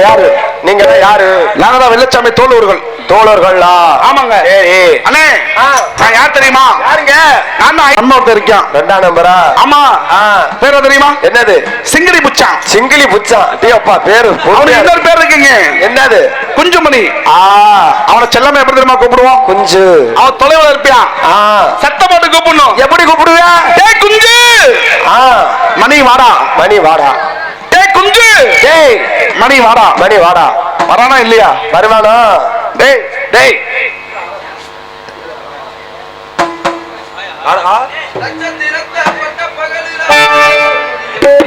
யாரு? நீங்க யாரு? நாங்க தான் வெள்ளச்சாமி தோழர்கள். தோழர்களா? ஆமாங்க. சரி. அண்ணே. நான் யார் தெரியுமா? யாருங்க? நான் தான் அண்ணன் ஒருத்தன் இருக்கான் ரெண்டாம் நம்பரா? ஆமா. பேர் தெரியுமா? என்னது? சிங்கிடி புச்சான். சிங்கிலி புச்சா டேப்பா பேரு அவனுக்கு இன்னொரு பேர் இருக்குங்க? இருக்கு. என்னது? குஞ்சுமணி. ஆ. அவனை செல்லமே எப்படி தெரியுமா கூப்பிடுவோம்? குஞ்சு. அவன் தொலைவில் இருப்பான் ஆ. சத்தம் போட்டு கூப்பிடணும். எப்படி கூப்பிடுவ டேய் குஞ்சு! ஆ. மணி வாடா. மணி வாடா. டேய் குஞ்சு! டேய் மணி வாடா. மணி வாடா. வரானா இல்லையா? வருவானா டேய் டேய்.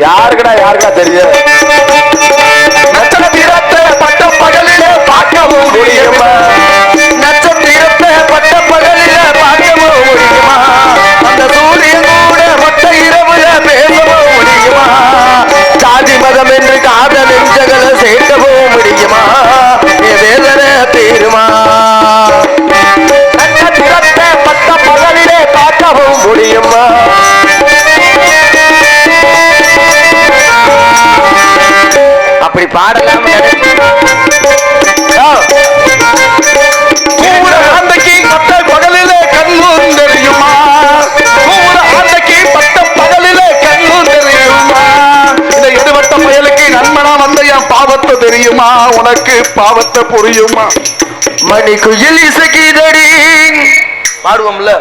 யாருக்குடா யாருக்கா தெரியும்? நட்சத்திரத்தை பட்ட பகலிலே பார்க்கவும் முடியுமா? நட்சத்திரத்தை பட்ட பகலிலே பார்க்கவும் முடியுமா? அந்த சூரியன் கூட மொத்த இரவுல பேசவும் முடியுமா? சாதி மதம் என்று காத நெஞ்சகளை சேர்க்கவும் முடியுமா? என் வேதனை தீருமா? நட்சத்திரத்தை பட்ட பகலிலே பார்க்கவும் முடியுமா? அப்படி பாடலாம். வந்த என் பாவத்தை தெரியுமா? உனக்கு பாவத்தை புரியுமா? மணி குயில் இசைக்குதடி. பாடுவோம்ல.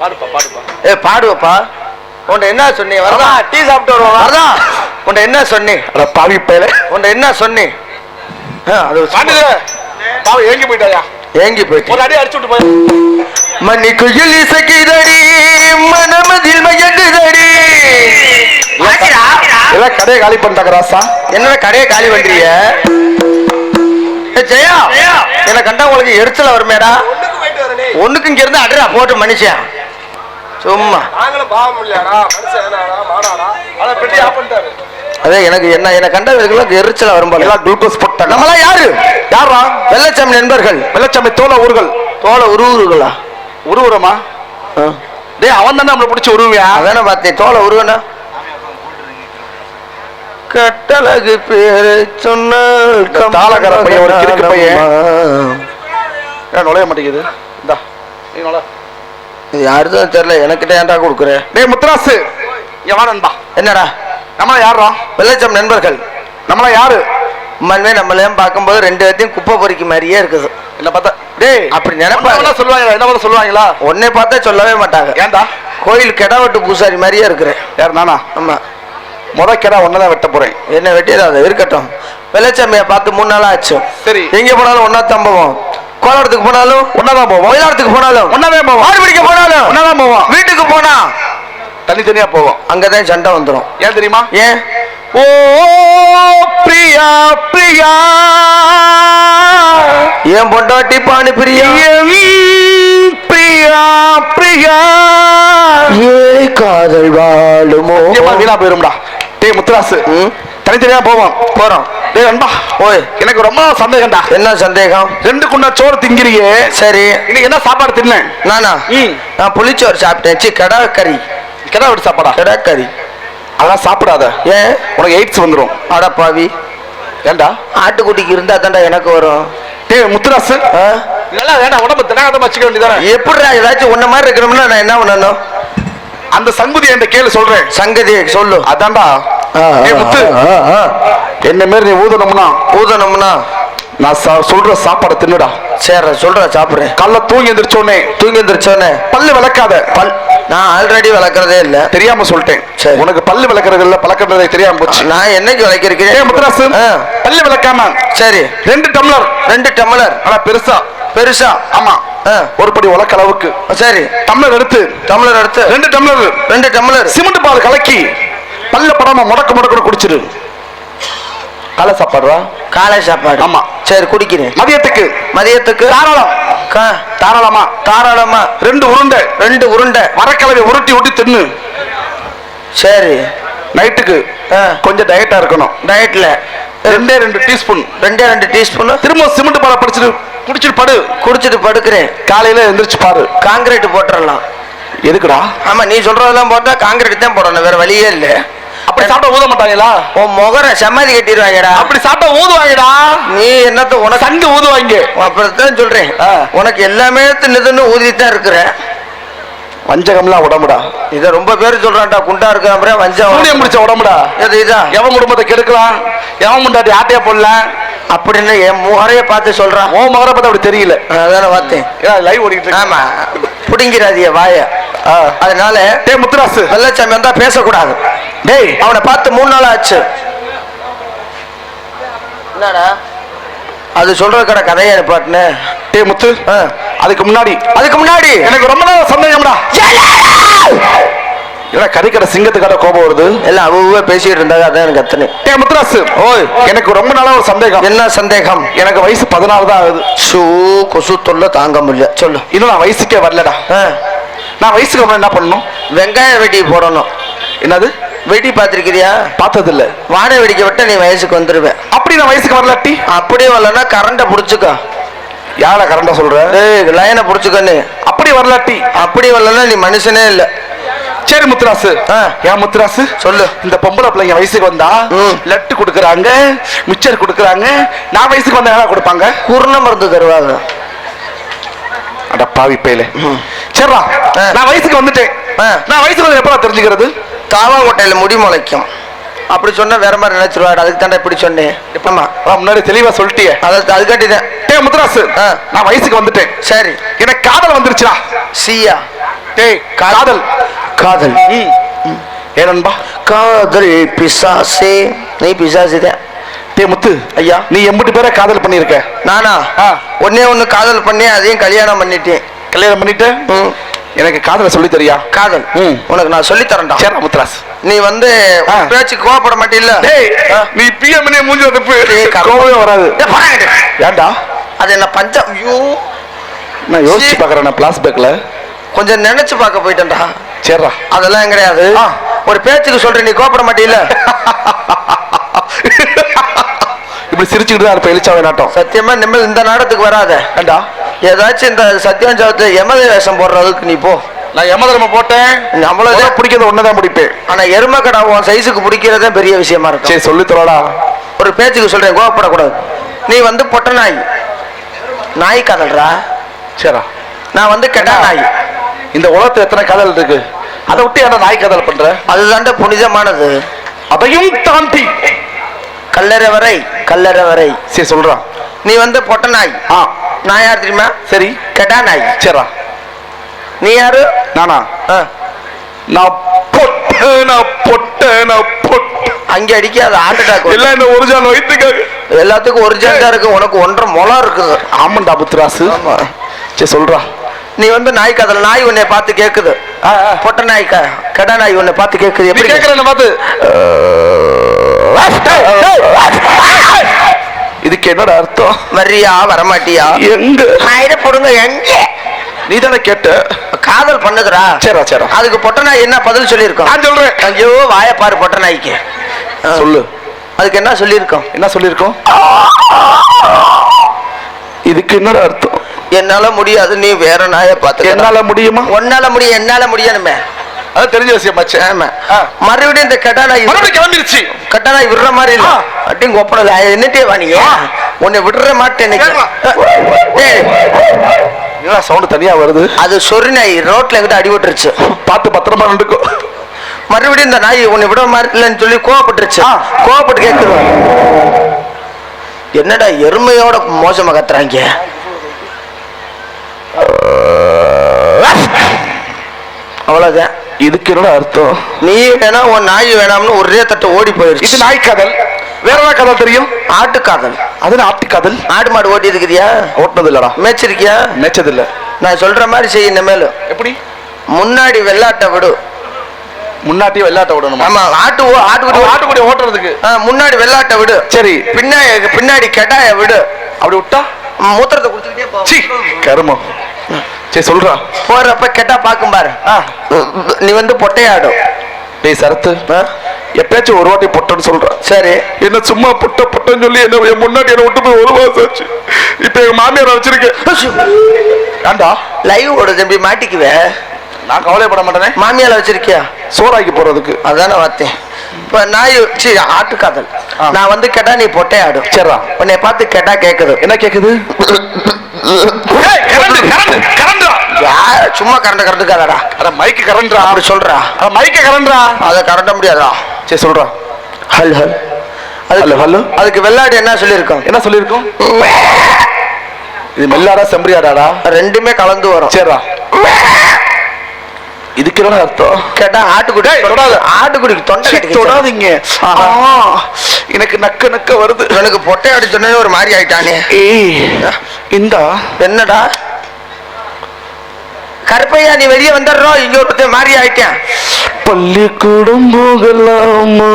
பாடுப்பா பாடுப்பா. ஏ பாடுவப்பா. உன்ட என்ன சொன்னீங்க வரதா? டீ சாப்பிட்டு வருவோம். வரதா? உன்ட என்ன சொன்னீங்க அட பாவி பயல. உன்ட என்ன சொன்னீங்க ஆ, அது பாட்டுல பாவம் ஏங்கி போயிட்டாயா? ஏங்கி போயிட்டு. ஒரு அடி அடிச்சு விட்டு போய். மணி குயில் இசைக்குதடி மனமதில் மயங்குதடி. எல்லாம் கடையை காலி பண்ணிட்டாங்க ராசா என்னடா கடையை காலி பண்றீங்க? ஜெயா. என்ன கண்டா உங்களுக்கு எரிச்சல வருமேடா. ஒண்ணுக்கு இங்க இருந்து அட்ரா போட்டு மனுஷன். சும்மா. நாங்களும் பாவம் இல்லையாடா? மனுஷன் அதை எனக்கு என்ன என்ன கண்டவர்களுக்கு எரிச்சல வரும் எல்லாம் குளுக்கோஸ் போட்டாங்க. நம்மளாம் யாரு? யாரா வெள்ளச்சாமி நண்பர்கள். வெள்ளச்சாமி தோல ஊர்கள் தோலை உருவுருகளா உருவுறமா? டேய் அவன் தானே நம்மளை பிடிச்ச உருவியா அதானே பார்த்தேன் தோலை உருவனா கட்டழகு பேரு சொன்னால் இந்த தாளக்கார பையன் ஒரு கிறுக்கு பையன். நுழைய மாட்டேங்குது. இந்தா நீ நுழை. இது யாருதான் தெரியல. எனக்கிட்ட ஏன்டா கொடுக்குற? டேய் வா நண்பா. என்னடா? நம்மள யாரா வெள்ளச்சாமி நண்பர்கள். நம்மள யாரு? உண்மையுமே நம்மளையும் பார்க்கும்போது ரெண்டு பேர்த்தையும் குப்பை பொறிக்க மாதிரியே இருக்குது. என்ன பார்த்தா டேய் அப்படி நினைப்பாங்க சொல்லுவாங்களா என்ன பண்ண சொல்லுவாங்களா? உன்னை பார்த்தா சொல்லவே மாட்டாங்க. ஏன்டா? கோயில் கெடாவட்டு பூசாரி மாதிரியே இருக்கிற யார் நானா? ஆமா. முத கேடா ஒன்னதான் வெட்ட போறேன். என்ன வெட்டிடாத இருக்கட்டும். வெள்ளச்சாமியை பார்த்து மூணு நாள் ஆச்சு. சரி. எங்க போனாலும் ஒன்னா தம்பவும் கோலாரத்துக்கு போனாலும் ஒன்னதான் போவோம். மயிலாரத்துக்கு போனாலும் ஒன்னதான் போவோம். ஆடு பிடிக்க போனாலும் ஒன்னதான் போவோம். வீட்டுக்கு போனா தனித்தனியா போவோம். அங்கதான் சண்டை வந்துடும் ஏன் தெரியுமா? ஏன்? ஓ பிரியா பிரியா. ஏன் பொண்டாட்டி பானி பிரியா. பிரியா பிரியா. ஏ காதல் வாழுமோ? வீணா போயிரும்டா. டேய் முத்துராசு. தனித்தனியா போவோம். போறோம். டேய் அன்பா ஓய். எனக்கு ரொம்ப சந்தேகம்டா. என்ன சந்தேகம்? ரெண்டு குண்டா சோறு திங்கிறியே. சரி. இன்னைக்கு என்ன சாப்பாடு தின்னேன்? நானா. நான் புளிச்சோறு சாப்பிட்டேன். சி கடா கறி கிடா விட்டு சாப்பாடா? கடா கறி. அதெல்லாம் சாப்பிடாத. ஏன்? உனக்கு எய்ட்ஸ் வந்துரும். அடப்பாவி ஏன்டா? ஆட்டுக்குட்டிக்கு இருந்தா தான்டா எனக்கு வரும். டேய் முத்துராசு. ஆ? இதெல்லாம் வேண்டாம் உடம்பு தினாகதம் வச்சுக்க வேண்டியதானே? எப்படிடா ஏதாச்சும் உன்ன மாதிரி இருக்கணும்னா நான் என்ன பண்ணணும்? அந்த சங்குதி என்ற கேளு சொல்றேன். சங்கதி சொல்லு. அதான்டா. முத்து. ஆ, ஆ. என்ன மாரி நீ ஊதணும்னா? ஊதணும்னா? நான் சா- சொல்ற சாப்பாடை தின்னுடா. சரி சொல்ற சாப்பிடுறேன். காலைல தூங்கி எந்திரிச்ச உடனே தூங்கி எந்திரிச்சோன்னே பல்லு விளக்காத. பல் நான் ஆல்ரெடி வளர்க்கறதே இல்ல. தெரியாம சொல்லிட்டேன். சரி. உனக்கு பல்லு விளக்குறது இல்ல பழக்கன்றதே தெரியாம போச்சு. நான் என்னைக்கு வளர்க்கிறேன் முத்துராசு? பல்லு விளக்காம. சரி. ரெண்டு டம்ளர். ரெண்டு டம்ளர். ஆனா பெருசா. பெருசா? ஆமா. ஒரு படி உலக்க அளவுக்கு. சரி. டம்ளர் எடுத்து. டம்ளர் எடுத்து. ரெண்டு டம்ளர். ரெண்டு டம்ளர். சிமெண்ட் பால் கலக்கி. பல்ல படாம முடக்க முடக்க குடிச்சிரு காலை சாப்பாடுறா? காலை சாப்பாடு. ஆமா. சரி குடிக்கிறேன். மதியத்துக்கு. மதியத்துக்கு? தாராளம். தாராளமா. தாராளமா. ரெண்டு உருண்டை. ரெண்டு உருண்டை. மரக்கிழமை உருட்டி உருட்டி தின்னு. சரி. நைட்டுக்கு. கொஞ்சம் டயட்டா இருக்கணும். டயட்ல ரெண்டே ரெண்டு டீஸ்பூன் ரெண்டே ரெண்டு டீஸ்பூன் திரும்ப சிமெண்ட் பாலை படிச்சுட்டு குடிச்சிட்டு படு. குடிச்சிட்டு படுக்கிறேன். காலையில எந்திரிச்சு பாரு. காங்கிரீட் போட்டுறலாம். எதுக்குடா? ஆமா நீ சொல்றதெல்லாம் போட்டா காங்கிரீட் தான் போடணும். வேற வழியே இல்ல. அப்படி சாப்பிட்டா ஊத மாட்டாங்களா? உன் முகர சமாதி கட்டிடுவாங்கடா. அப்படி சாப்பிட்டா ஊதுவாங்கடா. நீ என்னத்த உனக்கு சங்கு ஊதுவாங்க அப்படித்தான் சொல்றேன். உனக்கு எல்லாமே தின்னுதுன்னு ஊதித்தான் இருக்கிற வஞ்சகம்லாம் உடம்புடா. இத ரொம்ப பேர் சொல்றான்டா குண்டா இருக்க அப்புறம் வஞ்சம் சூனியம் முடிச்ச உடம்புடா. இது? இதான் எவன் குடும்பத்தை கெடுக்கலாம்? எவன் முண்டாட்டி ஆட்டையா போடலாம் அப்படின்னு என் முகரைய பார்த்து சொல்றான். ஓ மகரை பார்த்தா அப்படி தெரியல. அதான பார்த்தேன். லைவ் ஓடிக்கிட்டு. ஆமா. புடிங்கிறாதிய வாய. அதனால டேய் முத்துராசு. வெள்ளச்சாமி வந்தா பேசக்கூடாது. டேய் அவனை பார்த்து மூணு நாள் ஆச்சு. என்னடா? அது சொல்ற கடை கதையா பாட்டுன்னு? டேய் முத்து. அதுக்கு முன்னாடி. அதுக்கு முன்னாடி. எனக்கு ரொம்ப நாள் சந்தேகம்டா. ஏன்னா கறிக்கடை சிங்கத்துக்கடை கோபம் வருது? எல்லாம் அவ்வளோ பேசிட்டு இருந்தாங்க அதான் எனக்கு அத்தனை. டேய் முத்துராசு. ஓய். எனக்கு ரொம்ப நாளா ஒரு சந்தேகம். என்ன சந்தேகம்? எனக்கு வயசு பதினாறு தான் ஆகுது. ஷூ கொசு தொல்லை தாங்க முடியல. சொல்லு. இன்னும் நான் வயசுக்கே வரலடா. ஆ, நான் வயசுக்கு அப்புறம் என்ன பண்ணணும்? வெங்காய வெடி போடணும். என்னது? வெடி பார்த்திருக்கிறியா? பார்த்தது இல்ல வாடகை வெடிக்க விட்ட நீ வயசுக்கு வந்துருவேன். அப்படி நான் வயசுக்கு வரலாட்டி அப்படியே வரலன்னா கரண்ட்டை பிடிச்சிக்கோ. யார கரண்டா சொல்ற? ஏய் லைனை பிடிச்சிக்கன்னு அப்படி வரலாட்டி அப்படி வரலன்னா நீ மனுஷனே இல்லை. சரி முத்துராசு. ஏன் முத்துராசு? சொல்லு. இந்த பொம்பளை பிள்ளைங்க வயசுக்கு வந்தா. லட்டு கொடுக்குறாங்க மிச்சர் கொடுக்குறாங்க நான் வயசுக்கு வந்தா என்ன கொடுப்பாங்க? குருண மருந்து தருவாங்க. அட பாவி பேல. சரிடா. நான் வயசுக்கு வந்துட்டேன். நான் வயசுக்கு வந்து எப்படா தெரிஞ்சுக்கிறது? காவாங்கோட்டையில முடி முளைக்கும். அப்படி சொன்னா வேற மாதிரி நினைச்சிருவாடு அதுக்கு தாண்டா இப்படி சொன்னேன். ஆ, முன்னாடி தெளிவா சொல்லிட்டியே. அதை அதுக்காட்டி தான் டேய் முத்துராசு. நான் வயசுக்கு வந்துட்டேன். சரி. எனக்கு காதல் வந்துருச்சுடா. சியா. டேய் காதல். காதல். ம் ஏ நண்பா. காதல் பிசாசே. நீ பிசாசு தான் டேய் முத்து. ஐயா. நீ எம்புட்டு பேரை காதல் பண்ணியிருக்க. நானா. ஒன்னே ஒண்ணு காதல் பண்ணி அதையும் கல்யாணம் பண்ணிட்டேன். கல்யாணம் பண்ணிட்டு? ம். எனக்கு காதலை சொல்லி தரியா காதல். உனக்கு நான் சொல்லி தரேன்டா சரி முத்துராசு. நீ வந்து. பேச்சு கோவப்பட மாட்டில்ல. நீ பிஎம் மூஞ்சி வந்து. கோவமே வராது. ஏன்டா? அது என்ன பஞ்சம் ஐயோ. நான் யோசிச்சு சீ. பாக்குறேன் நான் பிளாஸ்பேக்ல கொஞ்சம் நினைச்சு பார்க்க போயிட்டேன்டா. சரிடா அதெல்லாம் கிடையாது. ஒரு பேச்சுக்கு சொல்ற நீ கோவப்பட மாட்டில்ல? இப்படி சிரிச்சுக்கிட்டு தான் இருப்ப எலிச்சாவை நாட்டம். சத்தியமா நிம்மதி இந்த நாடத்துக்கு வராத. ஏண்டா ஏதாச்சும் இந்த சத்தியாஞ்சாவத்தை எமத வேஷம் போடுற அளவுக்கு நீ போ. நான் யமதர்ம போட்டேன். நம்மளதே அவ்வளவுதான் பிடிக்கிறது ஒன்னதான் பிடிப்பேன். ஆனா எருமை கடா உன் சைஸுக்கு பிடிக்கிறதே பெரிய விஷயமா இருக்கும். சரி சொல்லி தரோடா ஒரு பேச்சுக்கு சொல்றேன் கோவப்படக்கூடாது. நீ வந்து பொட்ட நாய். நாய் காதல்ரா சரிடா நான் வந்து கெட்டா நாய். இந்த உலகத்துல எத்தனை காதல் இருக்கு? அதை விட்டு என்ன நாய் காதல் பண்ற? அதுதான்டா புனிதமானது. அதையும் தாண்டி. கல்லறை வரை கல்லறை வரை. சரி சொல்றான் நீ வந்து பொட்ட நாய். ஆ. நான் யார் தெரியுமா? சரி. கெட்டா நாய். சரிடா நீ யாரு? நானா? நான் பொட்டேன் நான் பொட்டேன் நான் பொட்டேன் அங்க அடிக்காத ஹார்ட் அட்டாக் எல்லாம் இந்த ஒரிஜினல் வயிற்றுக்காக எல்லாத்துக்கும் ஒரு ஜெண்டா இருக்கு. உனக்கு ஒன்றரை முளம் இருக்குது ஆமாண்டா புத்ராசு ஆமா. சரி சொல்றா. நீ வந்து நாய் கதல் நாய் உன்னை பார்த்து ஆ. பொட்ட நாய் கெடா நாய் உன்னை பார்த்து கேக்குது. நீ எப்படி கேக்குற பார்த்து. இதுக்கு என்னடா அர்த்தம்? வர்றியா? வரமாட்டியா? எங்க? நாயிட போடுங்க எங்க? நீ தானே கேட்ட. காதல் பண்ணுதுடா. சரிடா சரிடா அதுக்கு பொட்ட நாய் என்ன பதில் சொல்லியிருக்கோம்? நான் சொல்றேன். ஐயோ வாய பாரு பொட்ட நாய்க்கு ஆ. சொல்லு. அதுக்கு என்ன சொல்லியிருக்கோம்? என்ன சொல்லியிருக்கோம்? இதுக்கு என்னடா அர்த்தம்? என்னால முடியாது நீ வேற நாயை பார்த்து என்னால முடியுமா? உன்னால முடியும் என்னால முடியணுமே. அது தெரிஞ்ச விஷயம் ஆமா. மறுபடியும் இந்த கெட்டா நாய் மறுபடியும் கிளம்பிருச்சு. கெட்டா நாய் விடுற மாதிரி இல்ல. அட்டிங் கொப்படல என்னட்டே வா நீ உன்னை விடுற மாட்டேன் என்ன சவுண்ட் தனியா வருது? அது சொறி நாய் ரோட்ல எங்கிட்ட அடிபட்டுருச்சு பார்த்து பத்திரமா நின்றுக்கும் மறுபடியும் இந்த நாய் உன்னை விட மாதிரி இல்லைன்னு சொல்லி கோவப்பட்டுருச்சு. கோவப்பட்டு கேட்குது என்னடா எருமையோட மோசமா கத்துறாங்க? அவ்வளவுதான். இதுக்கு என்னடா அர்த்தம்? நீ வேணா உன் நாய் வேணாம்னு ஒரே தட்டு ஓடி இது போயிருச்சு நாய் காதல். வேற என்ன காதல் தெரியும்? ஆட்டுக்காதல். அது ஆட்டி காதல் ஆடு மாடு ஓட்டி இருக்கிறியா ஓட்டுனது இல்லடா மேய்ச்சிருக்கியா? மேய்ச்சது இல்ல நான் சொல்ற மாதிரி செய்ய இனிமேல். எப்படி? முன்னாடி வெள்ளாட்டை விடு. முன்னாட்டியே வெள்ளாட்ட விடணுமா? ஆமா ஆட்டு ஓ- ஆட்டுக்குடி ஓட்டுறதுக்கு. ஆ, முன்னாடி வெள்ளாட்டை விடு. சரி. பின்னாடி பின்னாடி கெட்டாய விடு. அப்படி விட்டா? மூத்திரத்தை குடிச்சுக்கிட்டே கருமம். சரி சொல்றா. போறப்ப கெட்டா பாக்கும் பாரு. ஆ. நீ வந்து பொட்டையாடும் டேய் சரத்து. எப்பயாச்சும் ஒரு வாட்டி பொட்டன்னு சொல்றேன். சரி. என்ன சும்மா புட்ட புட்டன்னு சொல்லி என்ன என் முன்னாடி என்ன விட்டு போய் ஒரு மாசம் ஆச்சு இப்ப எங்க மாமியார் வச்சிருக்கேன். ஏண்டா? லைவ் ஓட தம்பி மாட்டிக்குவே. நான் கவலைப்பட மாட்டேனே. மாமியால வச்சிருக்கியா? சோறாக்கி போறதுக்கு அதானே பார்த்தேன் இப்ப நாய் சி ஆட்டுக்காதல். ஆ. நான் வந்து கேட்டா நீ பொட்டை ஆடு. சரிடா. உன்னை பார்த்து கேட்டா கேக்குது. என்ன கரண்ட் கரண்ட் யார் சும்மா கரண்ட் கரண்டுக்காதடா அட மைக்கு கரண்ட்ரா அப்படி சொல்றா. அட மைக்கு கரண்ட்ரா அதை கரண்ட முடியாதா? சரி சொல்றா. ஹல் ஹல். Hello hello. அதுக்கு வெள்ளாடு என்ன சொல்லியிருக்கோம்? என்ன சொல்லிருக்கோம் இது மெல்லாடா செம்பரியாடாடா? ரெண்டுமே கலந்து வரும். சரிடா இதுக்கு என்ன அர்த்தம்? கேட்டா ஆட்டுக்குடி தொடாத. ஆட்டுக்குடிக்கு தொண்டை. தொடாதீங்க. எனக்கு நக்க நக்க வருது. எனக்கு பொட்டை அடிச்சோன்னே ஒரு மாதிரி ஆயிட்டானே. ஏய் இந்தா. என்னடா? கருப்பையா நீ வெளியே வந்துடுறோம் இங்க ஒருத்தன் மாதிரி ஆயிட்டேன். பள்ளிக்கூடம் போகலாமா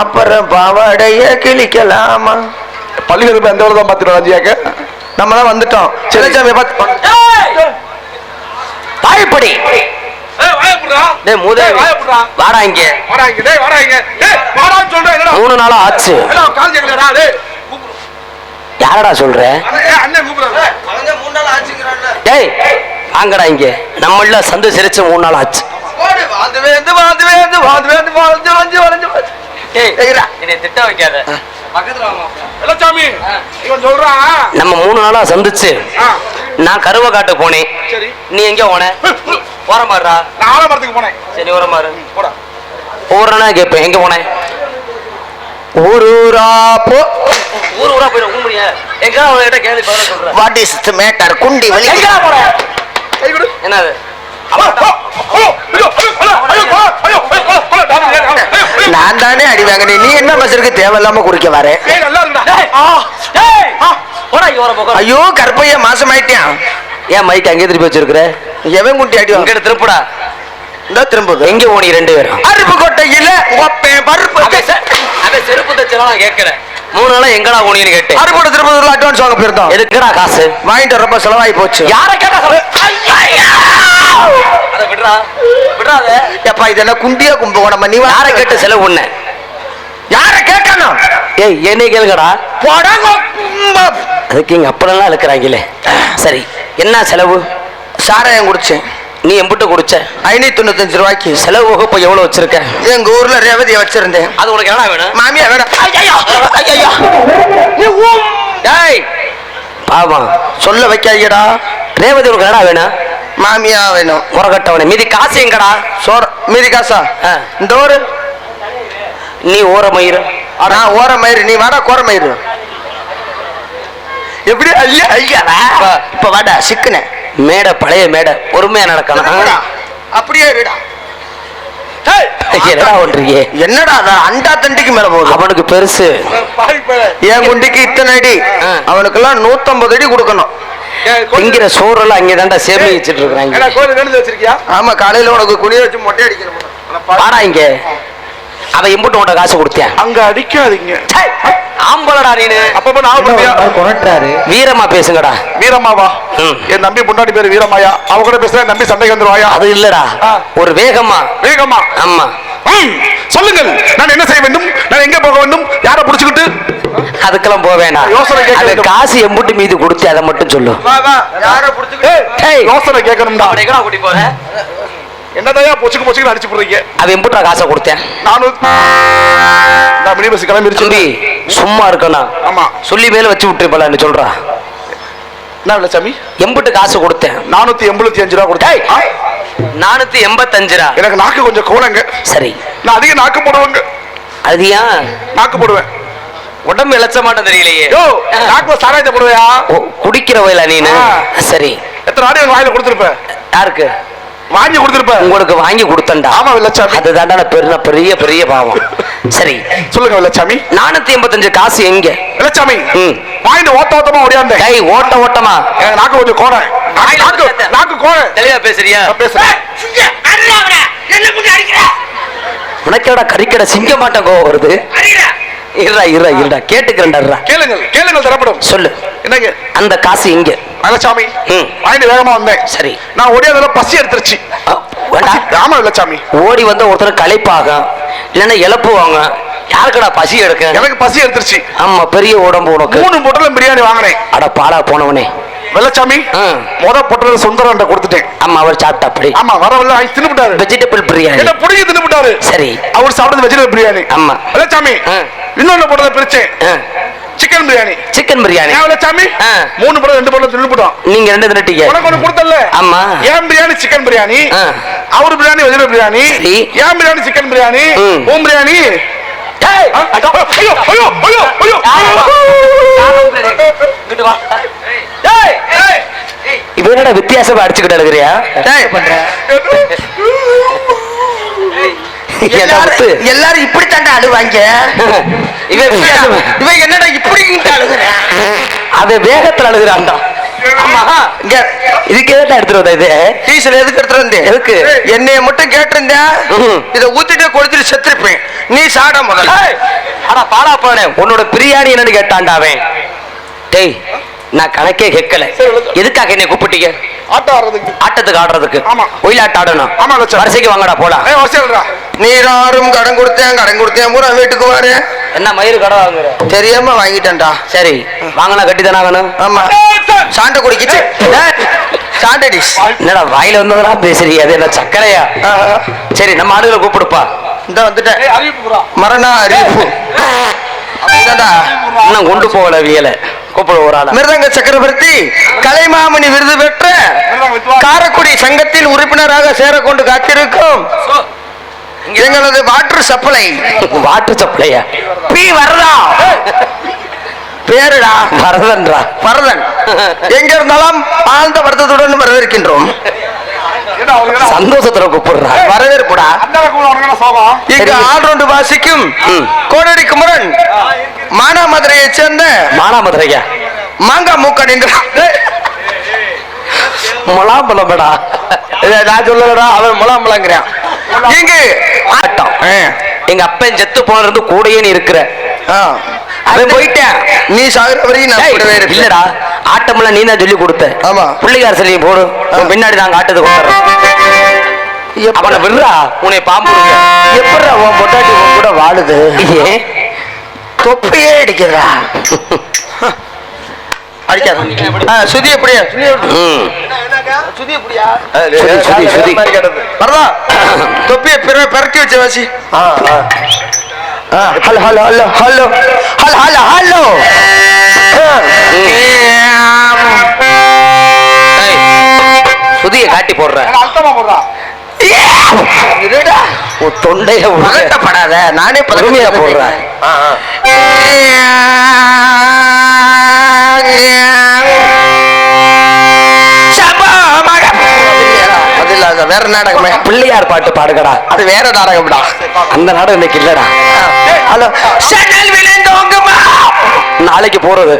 அப்புறம் பாவாடைய கிழிக்கலாமா? பள்ளிக்கூடம் எந்த தான் பாத்துட்டு ராஜியாக்க நம்ம தான் வந்துட்டோம். சின்னச்சாமி பார்த்து வாய்ப்படி டேய் மூதே வாடா இங்க. மூணு நாளா ஆச்சு. யாரடா சொல்ற? டேய் வாங்கடா இங்க. நம்மள சந்து சிரிச்சு மூணு நாள் ஆச்சு. டேய் என்னை திட்ட வைக்காத. நம்ம மூணு நாளா சந்திச்சு. நான் கருவ காட்டு போனேன். சரி. நீ எங்க போன? நீ ஓர மாறுறா சரி ஓர மாறு ஊரனா கேட்பேன் எங்க போனேன் ஊர் ஊரா போ. ஊர் ஊரா போயிடும் ஊம்புறிய எங்க அவன்கிட்ட கேள்வி பதில சொல்றேன் வாட் இஸ் தி மேட்டர் குண்டி வெளி எங்க போன? என்னது? நான் தானே அடி வாங்கினேன். நீ என்ன பஸ்ஸுக்கு தேவையில்லாம குடிக்க வர. ஐயோ கருப்பைய மாசம் ஆயிட்டேன் ஏன் மைக் அங்கே திருப்பி வச்சிருக்கிற? எவன் குண்டி அடி வாங்க திருப்புடா. இந்த திரும்புது. எங்க போனீங்க ரெண்டு பேரும்? அருப்பு கொட்டையில பருப்பு செருப்பு தச்சலாம் நான் கேட்கிறேன். மூணு நாளா எங்கடா போனீங்கன்னு கேட்டேன். அருப்போட திருப்பதில அட்வான்ஸ் வாங்க போயிருந்தோம். எதுக்குடா காசு? வாங்கிட்டு ரொம்ப செலவாகி போச்சு. யார கேட்டா. அத விடுறா. விடுறாத எப்பா இதெல்லாம் குண்டியா கும்பகோணம்? நீ யார கேட்டு செலவு பண்ண யார கேட்கணும் ஏய் என்னை கேளுங்கடா. போடாங்க அதுக்கு எங்க அப்பனெல்லாம் இழுக்கிறாங்களே. சரி என்ன செலவு? சாராயம் குடிச்சேன். நீ எம்பிட்டு குடிச்ச? ஐநூத்தி தொண்ணூத்தஞ்சு ரூபாய்க்கு. செலவு வகுப்பு எவ்வளவு வச்சிருக்க? எங்க ஊர்ல ரேவதியை வச்சிருந்தேன். அது உனக்கு என்ன வேணும்? மாமியா வேணும். பாவம். சொல்ல வைக்காதீங்கடா. ரேவதி உனக்கு என்ன வேணும்? மாமியா வேணும். முறகட்டவனே மீதி காசு எங்கடா? சோற மீதி காசா. இந்த ஊரு? நீ ஓர மயிறு. நான் ஓர மயிறு. நீ வாடா கோர மயிறு. எப்படி? ஐயா ஐயா. இப்ப வாடா சிக்குன. மேடை பழைய மேடை பொறுமையா நடக்கணும். அப்படியே இருடா. என்னடா பண்றீங்க என்னடா அண்டா தண்டிக்கு மேல போகுது. அவனுக்கு பெருசு. என் குண்டிக்கு இத்தனை அடி? ஆ. அவனுக்கெல்லாம் நூத்தம்பது அடி கொடுக்கணும். திங்கிற சோறெல்லாம் அங்கே தாண்டா சேமி வச்சுட்டு வச்சிருக்கியா? ஆமா காலையில உனக்கு குனிய வச்சு மொட்டை அடிக்கணும். வாடா இங்க. அவன் இம்புட்டு உன்ட்ட காசு கொடுத்தேன். அங்க அடிக்காதீங்க. ஆம்பளடா நீனு. அப்பப்ப நான் வீரமா பேசுங்கடா. வீரம்மாவா? ம். என் நம்பி முன்னாடி பேரு வீரம்மாயா? அவ கூட பேசுறேன் என் நம்பி சண்டைக்கு வந்துருவாயா? அது இல்லடா. ஒரு வேகமா வேகமா ஆமா. சொல்லுங்கள். நான் என்ன செய்ய வேண்டும்? நான் எங்க போக வேண்டும்? யாரை புடிச்சுக்கிட்டு? அதுக்கெல்லாம் போக வேணாம். யோசனை. காசு எம்புட்டு மீது கொடுத்து அதை மட்டும் சொல்லு. யோசனை கேட்கணும்டா. கூட்டி என்னதையா பொச்சுக்கு பொச்சுக்கு அடிச்சு போடுறீங்க? அவன் எம்புட்டா காசை கொடுத்தேன். நானும் நான் மினி பஸ் கிளம்பிருச்சு தம்பி சும்மா இருக்கணும் ஆமா. சொல்லி மேல வச்சு விட்டுருப்பலான்னு சொல்றா? என்ன இல்ல சாமி? எம்புட்டு காசு கொடுத்தேன். நானூத்தி எண்பத்தி அஞ்சு ரூபா கொடுத்தேன். நானூத்தி எண்பத்தஞ்சுரா எனக்கு நாக்கு கொஞ்சம் கோலங்க சரி. நான் அதிக நாக்கு போடுவேங்க. அது ஏன்? நாக்கு போடுவேன். உடம்பு இழைச்ச மாட்டேன் தெரியலையே. யோ நாக்கு சாராயத்தை போடுவையா? ஓ, குடிக்கிற வயலா நீனு? ஆ. சரி. எத்தனை ஆடு வாயில கொடுத்துருப்ப யாருக்கு? வாங்கி கொடுத்துருப்ப. உங்களுக்கு வாங்கி கொடுத்தண்டா ஆமா வெள்ளச்சாமி. அதுதான்டா பெரிய பெரிய பெரிய பாவம். சரி. சொல்லுங்க வெள்ளச்சாமி. நானூத்தி எண்பத்தஞ்சு காசு எங்க? வெள்ளச்சாமி ம். வாங்கிட்டு ஓட்ட ஓட்டமா ஓடியாந்தேன் கை ஓட்ட ஓட்டமா? எனக்கு நாக்கு கொஞ்சம் கோடை நாக்கு- நாக்கு நாக்கு கோடை தெளிவா பேசுறியா? பேசுறேன். உனக்கேடா கறிக்கடை சிங்க மாட்டேன் கோவம் வருது. இருடா இருடா இருடா. கேட்டுக்கிறேன்டா. கேளுங்கள் கேளுங்கள் தரப்படும். சொல்லு. என்னங்க? அந்த காசு எங்க வெள்ளச்சாமி ம். வாங்கிட்டு வேகமா வந்தேன். சரி. நான் ஓடியாதல பசி எடுத்துருச்சு. ஆமா வெள்ளச்சாமி ஓடி வந்த ஒருத்தர் களைப்பாகும் இல்லைன்னா இழப்புவாங்க. யாருக்கடா பசி எடுக்க? எனக்கு பசி எடுத்துருச்சு. ஆமா பெரிய உடம்பு உனக்கு. மூணு பொட்டலம் பிரியாணி வாங்கினேன். அட பாடா போனவனே. வெள்ளச்சாமி. முத போட்டது சுந்தரம் கொடுத்துட்டேன். ஆமா அவர் சாப்பிட்டா அப்படி. ஆமா வரவில்லை வாங்கி தின்னுபிட்டாரு. வெஜிடபிள் பிரியாணி என்ன புடிங்கி தின்னுபிட்டாரு. சரி. அவர் சாப்பிட்டது வெஜிடபிள் பிரியாணி ஆமா. வெள்ளச்சாமி. இன்னொன்னு போட்டதை பிரிச்சேன். Chicken biryani chicken biryani Vellasamy. மூணு படம் ரெண்டு படம் தின்னுபிட்டோம். நீங்க ரெண்டு தின்னுட்டீங்க. உனக்கு ஒண்ணு கொடுத்தல ஆமா. ஏன் பிரியாணி சிக்கன் பிரியாணி. அவர் பிரியாணி வெஜிடபிள் பிரியாணி. ஏன் பிரியாணி சிக்கன் பிரியாணி ம். உன் பிரியாணி ஐயோ ஐயோ ஐயோ இவன் என்னடா வித்தியாசமா அடிச்சுக்கிட்டு அழுகிறியா ஏன்டா எல்லாரும் இப்படி தாண்டா அழுவாங்க. இவன் வித்தியாசமா. இவன் என்னடா இப்படி அழுகுறேன் அவன் வேகத்துல அழுகுறான்டா. ஆமா. இங்க இதுக்கு எதுக்கு எடுத்துட்டு வந்த இது? டீசல் எதுக்கு எடுத்துட்டு வந்தேன் எதுக்கு? என்னைய மட்டும் கேட்டிருந்தேன் ம். இதை ஊத்திட்டு கொடுத்துட்டு செத்துருப்பேன். நீ சாட முதல்ல. பாடா போனே உன்னோட பிரியாணி என்னன்னு கேட்டான்டா அவன். டேய் நான் கணக்கே கேட்கல. எதுக்காக என்னை கூப்பிட்டீங்க? ஆட்டத்துக்கு ஆடுறதுக்கு. ஆமா. ஒயிலாட்டம் ஆடணும். வரிசைக்கு வாங்கடா போலாம். நீராறும் கடன் கொடுத்தேன் கடன் கொடுத்தேன் பூரா வீட்டுக்கு வாரு. என்ன மயிறு கடை வாங்குற? தெரியாம வாங்கிட்டேன்டா. சரி வாங்கினா கட்டி தானே ஆகணும் ஆமா. சாண்டை குடிக்கிச்சு. சாண்டை டிஷ் என்னடா வாயில வந்ததெல்லாம் பேசுறீங்க அது என்ன சக்கரையா சரி நம்ம ஆளுகளை கூப்பிடுப்பா. இந்த வந்துட்டேன். ஏய் அறிவிப்பு புறா. மரணா அறிவிப்பு. இன்னும் கொண்டு போகல வியல. மிருதங்க சக்கரவர்த்தி கலைமாமணி விருது பெற்ற காரக்குடி சங்கத்தில் உறுப்பினராக சேரக்கொண்டு காத்திருக்கும் எங்களது வாட்டர் சப்ளை. வாட்டர் சப்ளையா? பி. வரதா. பேருடா. வரதன்றா? வரதன். எங்க இருந்தாலும் ஆழ்ந்த வருத்தத்துடன் வரவேற்கின்றோம். சந்தோஷத்துல கூப்பிடுறா. வரவேற்புடா. இங்கு ஆல்ரவுண்டு வாசிக்கும் ம். கோடரி குமரன் மானாமதுரையைச் சேர்ந்த மானாமதுரையா? மாங்கா மூக்கடின்ற முலாம்பலம்டா நான் சொல்லலடா அவன் முலாம்பழங்கிறான். இங்கு. ஆட்டம். எங்க அப்பன் செத்து போனது கூடயே நீ இருக்கிற. ஆ. அவன் போயிட்டேன். நீ சாகுற வரையும் நான். இல்லடா. ஆட்டம்லாம் நீ தான் சொல்லி கொடுத்த. ஆமா. பிள்ளைகார சொல்லி போடு. பின்னாடி நாங்க ஆட்டத்துக்கு வந்துடுறோம் அவனை விடுறா? உன்னை பாம்பு எப்படிடா உன் பொட்டாட்டி உன் கூட வாழுது? தொப்பையே அடிக்குதுடா அடிக்காத. சுதி எப்படியா. சுதி எப்படியா. வரதா? தொப்பியை பெரட்டி வச்ச வாசி. Hello hello hello hello. Hello hello hello. சுதியை காட்டி போடுற. அர்த்தமா போடுறா. இருடா உன் தொண்டையில உள்ள- பதட்டப்படாத. நானே பொறுமையா போடுறா. அது இல்ல அது வேற நாடகமே. பிள்ளையார் பாட்டு பாடுகடா அது வேற நாடகம்டா. அந்த நாடகம் இன்னைக்கு இல்லடா. ஹலோ. சன்னல் நாளைக்கு போறது.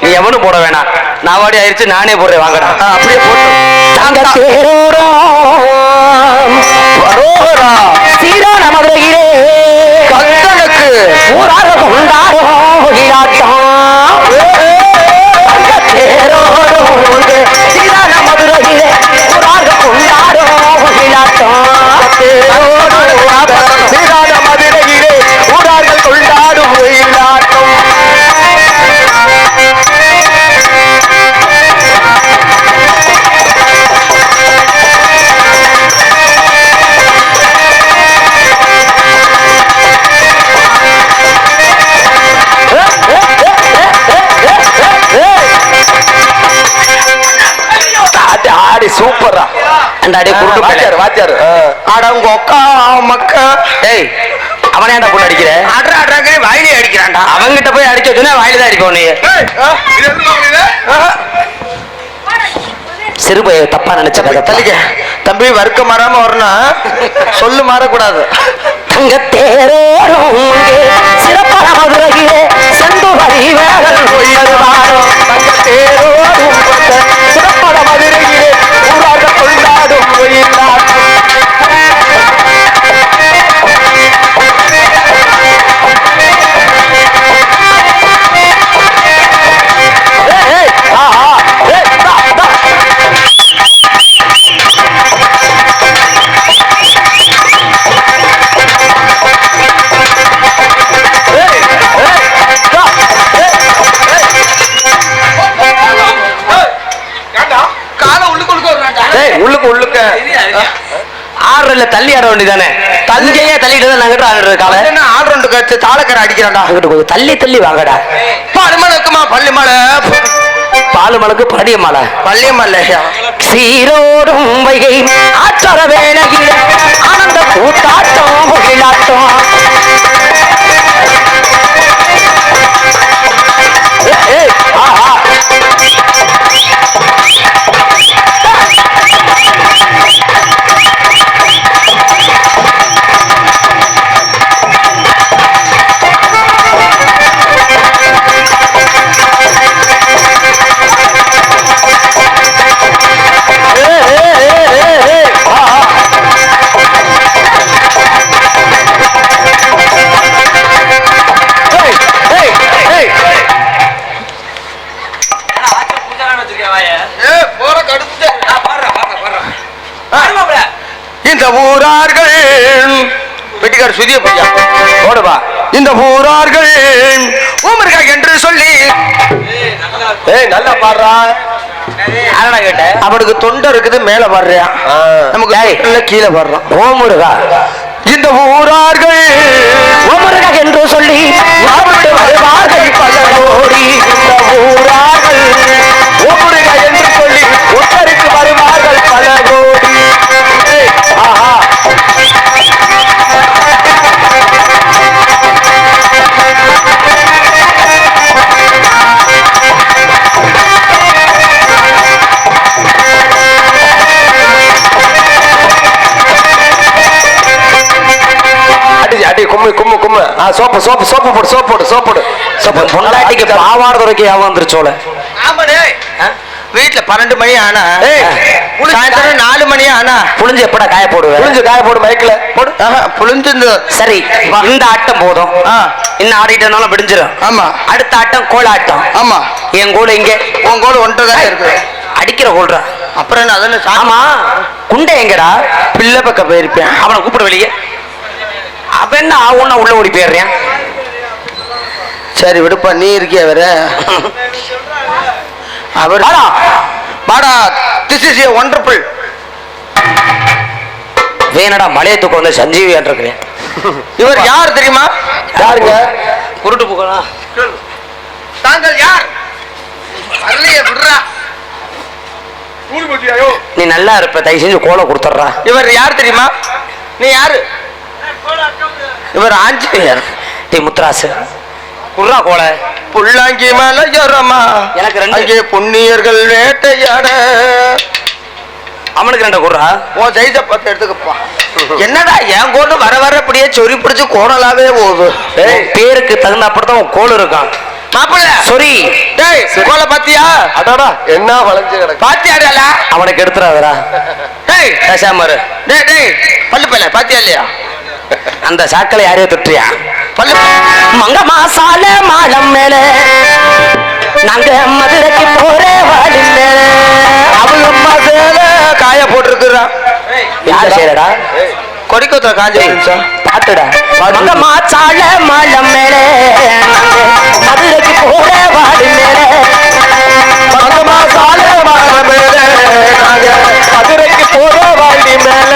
நீ எவனும் போட வேணாம். நான் வாடி ஆயிடுச்சு நானே போடுறேன் வாங்கடா. அப்படியே போட்டு. குருட்டு வாத்தியார் வாத்தியார். அட உங்க அக்கா மக்கா. ஏய் அவனே ஏன்டா போட்டு அடிக்கிற? அட்ரா அட்ராங்க வாயிலே அடிக்கிறான்டா. அவங்கிட்ட போய் அடிக்க வச்சுனா வாயில தான் அடிப்போம் நீ இது எதுக்கு வாங்குறீங்க? சிறு பைய தப்பா நினைச்ச தள்ளிக்க. தம்பி வர்க்க மாறாம வரணும் சொல்லு மாறக்கூடாது. தங்க தேரோரும் சிறப்பான மதுரையிலே செந்து வரி வேகல் உயர்வாரும் தங்க தேரோடும் ஆறுல தள்ளி ஆட வேண்டியதானே தள்ளியே தள்ளிட்டு தான் நாங்கிட்ட ஆடுறது காலை? என்ன ஆள் ரெண்டு கத்து தாளக்கரை அடிக்கிறான்டா. அங்கிட்டு கொஞ்சம் தள்ளி தள்ளி வாங்கடா. பள்ளிமலை இருக்குமா பள்ளிமலை? பாலு மலைக்கு படிய மலை பள்ளிமலையா சீரோடும் வைகை ஆற்றர வேளையில் ஆனந்த கூத்தாட்டம் மகிழாட்டம் வெட்டிக்கார் சுதிய பையா போடுப்பா இந்த ஊரார்கள் ஊமருக்கா என்று சொல்லி. ஏய் நல்லா பாடுறா. அவனுக்கு தொண்டை இருக்குது மேல ஆ. நமக்கு கீழே வர்றான் ஓமுருகா இந்த ஊரார்கள் ஓமுருகா என்று சொல்லி சோப்பு சோப்பு சோப்பு போடு சோப்பு போடு சோப்பு போடு. சோப்பு பொண்டாட்டிக்கு பாவாட துறைக்கு யாவும் வந்துருச்சோல ஆமாடே வீட்டுல பன்னெண்டு மணி ஆனா சாயந்தரம் நாலு மணி ஆனா. புளிஞ்சு எப்படா காய போடுவேன் புளிஞ்சு காய போடு மைக்ல போடு. ஆஹா, புளிஞ்சு சரி இந்த ஆட்டம் போதும். ஆ. இன்னும் ஆடிட்டனாலும் விடிஞ்சிடும் ஆமா. அடுத்த ஆட்டம் கோலாட்டம் ஆமா. என் கோல் இங்க. உன் கோடு ஒன்றை தான் இருக்கு. அடிக்கிற கோல்றா அப்புறம் என்ன அதென்ன சா- ஆமா குண்டை எங்கடா? பிள்ளை பக்கம் போயிருப்பேன். அவனை கூப்பிட வெளியே. என்ன ஆகும்னா உள்ள ஓடி போயிடுறேன். சரி விடுப்பா நீ இருக்கிய வேற? அவர். வாடா. திஸ் இஸ் ஏ ஒண்டர்ஃபுல் வேணடா மலையை தூக்கம் வந்து சஞ்சீவி இருக்கிறேன். இவர் யார் தெரியுமா? யாருங்க? குருட்டு புகழா தாங்கள் யார்? நீ நல்லா இருப்ப தயவு செஞ்சு கோலை கொடுத்துட்றா. இவர் யார் தெரியுமா? நீ யாரு? இவர் ஆஞ்சநேயர். டீ முத்ராசு குர்ரா கோலை புல்லாங்கி மலையோரமா. எனக்கு ரெண்டு. அங்கே புண்ணியர்கள் வேட்டையாட. அவனுக்கு ரெண்டு குர்ரா உன் சைஸ பார்த்து எடுத்துக்கப்பா. என்னடா என் கோடு வர வர அப்படியே சொறி பிடிச்சு கோணலாவே போகுது. பேருக்கு தகுந்தாப்படி உன் கோல் இருக்கான். மாப்பிள்ள! சொரி டேய் கோலை பாத்தியா? அடாடா. என்ன வளைஞ்சு கிடக்கு? பாத்தியாடா அவனுக்கு எடுத்துறாதரா டேய். பேசாம. டேய் டேய். பல்லு பல்ல பாத்தியா இல்லையா? அந்த சாக்களை யாரையோ தொற்றியா? மங்க மாசால மாடம் மேல. நாங்க மதுரைக்கு போற வாடி மேல. அவங்க அம்மா சேல காய போட்டிருக்கிறான் யார் செய்யறடா? கொடிக்கோத்திர காஞ்ச பாத்துடா மங்க மாசால மாடம் மேல. மதுரைக்கு போற வாடி மேல. மங்கம்மா சால மாற மேல. நாங்க மதுரைக்கு போற வாண்டி மேல.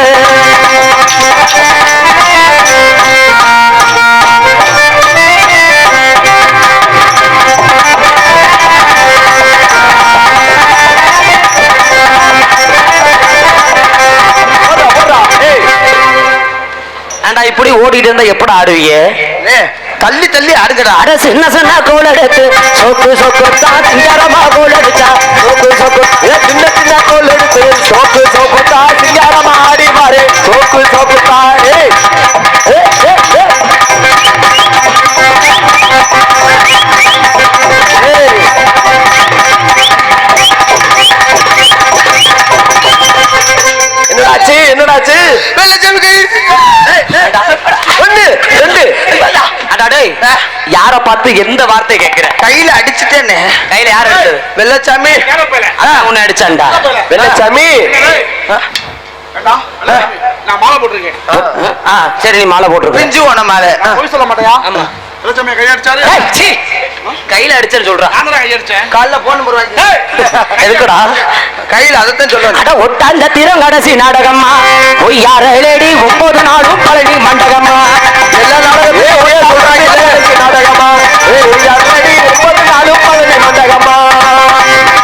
இப்படி ஓடிட்டு இருந்தா எப்படி ஆடுவீங்க? தள்ளி தள்ளி ஆடுங்கடா. அட சின்ன சின்ன கோல் எடுத்து? சொக்கு சொக்கு தான் சிங்காரமா கோல் அடிச்சா? சொக்கு சொக்கு ஏ, சின்ன சின்ன கோல் எடுத்து? சோப்பு சோப்பு தா சிங்காரமா ஆடி மாறு சோப்பு சோப்பு தா ஏய் என்னடாச்சு? என்னடாச்சு? வெள்ளச்சமிக்கு ஒண்ணு ரெண்டு யார பார்த்து எந்த வார்த்தை கேட்கிற? கையில அடிச்சுட்டேனே. கையில யார் எடுத்தது வெள்ளச்சாமி. உன்னை அடிச்சான்டா. வெள்ளச்சாமி. நான் மாலை போட்டிருக்கேன். ஆ சரி நீ மாலை போட்டுருக்க பிஞ்சு உன மேல. சொல்ல மாட்டேயா? ஆமா. இளச்சமைய கையடிச்சாரு. கையில அடிச்சேன்னு சொல்றா. நான் தான் கையடிச்சேன். காலைல போன் நம்பர் வாங்கி எதுக்குடா? கையில அதைத்தான் அட ஒட்டாந்த திறங்கடசி நாடகம்மா. பொய்யாரடி ஒன்பது நாளும் பழனி மண்டகம்மா. எல்லா நாடகத்தையும் ஒரே சொல்றாங்க நாடகமா ஒன்பது நாளும் பழனி மண்டகமா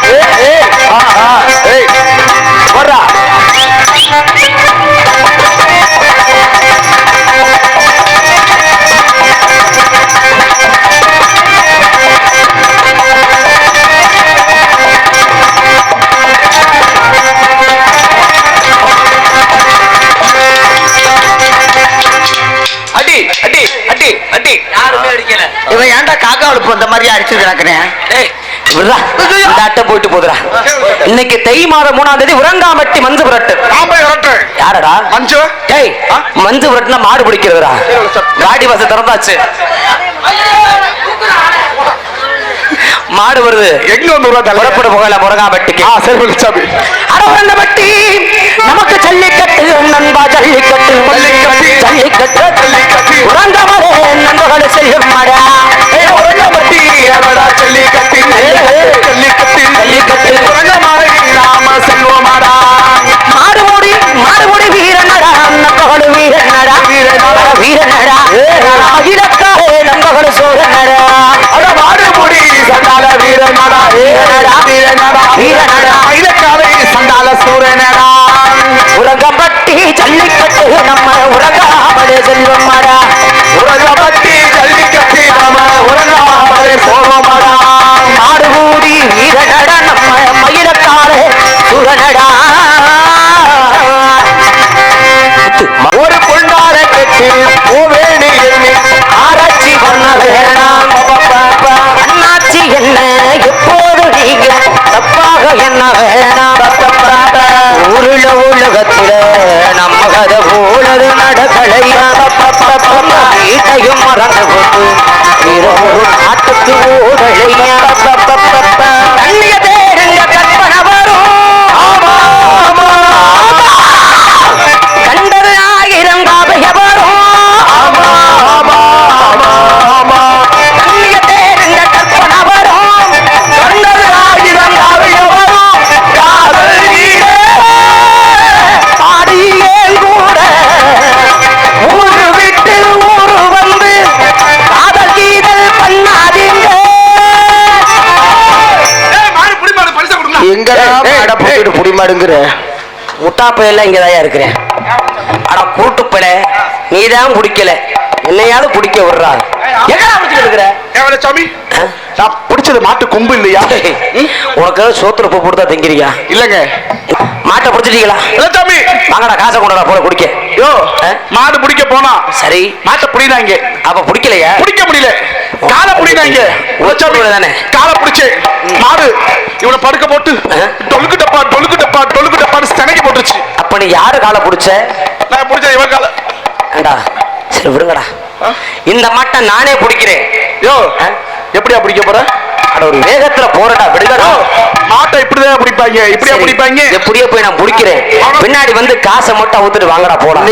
ஏய், ஏய், அடி யாருமே அடிக்கல. இவன் ஏன்டா காக்கா அழுப்பு இந்த மாதிரி அடிச்சு கிடக்குறேன் ஏய் விட்றா இந்த அட்டை போயிட்டு போதுடா. இன்னைக்கு தை மாதம் மூணாம் தேதி உறங்காமட்டி மஞ்சு புரட்டு யாரடா? மஞ்சு. டேய் மஞ்சு புரட்டுனா மாடு பிடிக்கிறதுடா. காடி பஸ் திறந்தாச்சு. மாடு வருது விடுறா தலை? புறப்பட போகல முருகாம்பட்டிக்கு அரவண்ணப்பட்டி நமக்கு ஜல்லிக்கட்டு நண்பா ஜல்லிக்கட்டு ஜல்லிக்கட்டு, ஜல்லிக்கட்டு. உறங்கமரே நண்பர்கள் செல்லும் மாடா உறங்கப்பட்டி, ஜல்லிக்கட்டு? ஜல்லிக்கட்டு, ஜல்லிக்கட்டு. உறங்கமாறு நாம செல்வோமாடா. மறுபடி வீரனடா நண்பர்கள் வீரனடா வீரனடா வீரனடா அகிலக்காரே நண்பர்கள் சோழனடா அட மறுபடி சண்டால வீரனடா. வீரனடா, வீரனடா, வீரனடா. மயிலக்காரை சண்டால சூரனடா. உலகப்பட்டி ஜல்லிக்கட்டு நம்ம உலகாமலே செல்லும் மாடா உறங்கப்பட்டி, ஜல்லிக்கட்டு, நாம உறங்காமலே போவோமாடா. மாடுபூடி வீரனடா நம்ம மயிலக்காரே சுரனடா எங்கடா ஏய், மாடை ஏய், போட்டுட்டு புடிமாடுங்கிற? முட்டாப்பையெல்லாம் இங்கதான் இருக்கிறேன் அட கூட்டுப்பட நீதான் பிடிக்கல. என்னையாவது பிடிக்க விடுறா. எங்கடா பிடிச்சிட்டு இருக்கிற? சாமி? நான் பிடிச்சது மாட்டு கொம்பு இல்லையா? உனக்கு சோத்துல உப்பு போட்டு தான் இல்லங்க. மாட்டை பிடிச்சிட்டீங்களா? சாமி. வாங்கடா காசை கொண்டா போல குடிக்க. யோ? மாடு பிடிக்க போனா சரி. மாட்டை பிடினாங்க அப்ப பிடிக்கலையா? பிடிக்க முடியல. காலை பிடினாங்க தானே. காலை பிடிச்சு. மாடு. இவனை படுக்க போட்டு? டொலுக்கு டப்பா டொலுக்கு டப்பா டொலுக்கு டப்பான்னு ஸ்தனைக்கு போட்டுருச்சு. அப்ப நீ யாரு காலை பிடிச்ச? நான் பிடிச்ச இவன் காலை. ஏண்டா? சரி விடுங்கடா? இந்த மாட்டை நானே பிடிக்கிறேன். யோ? எப்படியா பிடிக்க போற? ஒரு வேகத்துல போறடா விடுங்கடா. மாட்டை இப்படிதான் பிடிப்பாங்க இப்படியா பிடிப்பாங்க? எப்படியோ போய் நான் பிடிக்கிறேன். பின்னாடி வந்து காசை மட்டும் அவுத்துட்டு வாங்கடா போலாம்.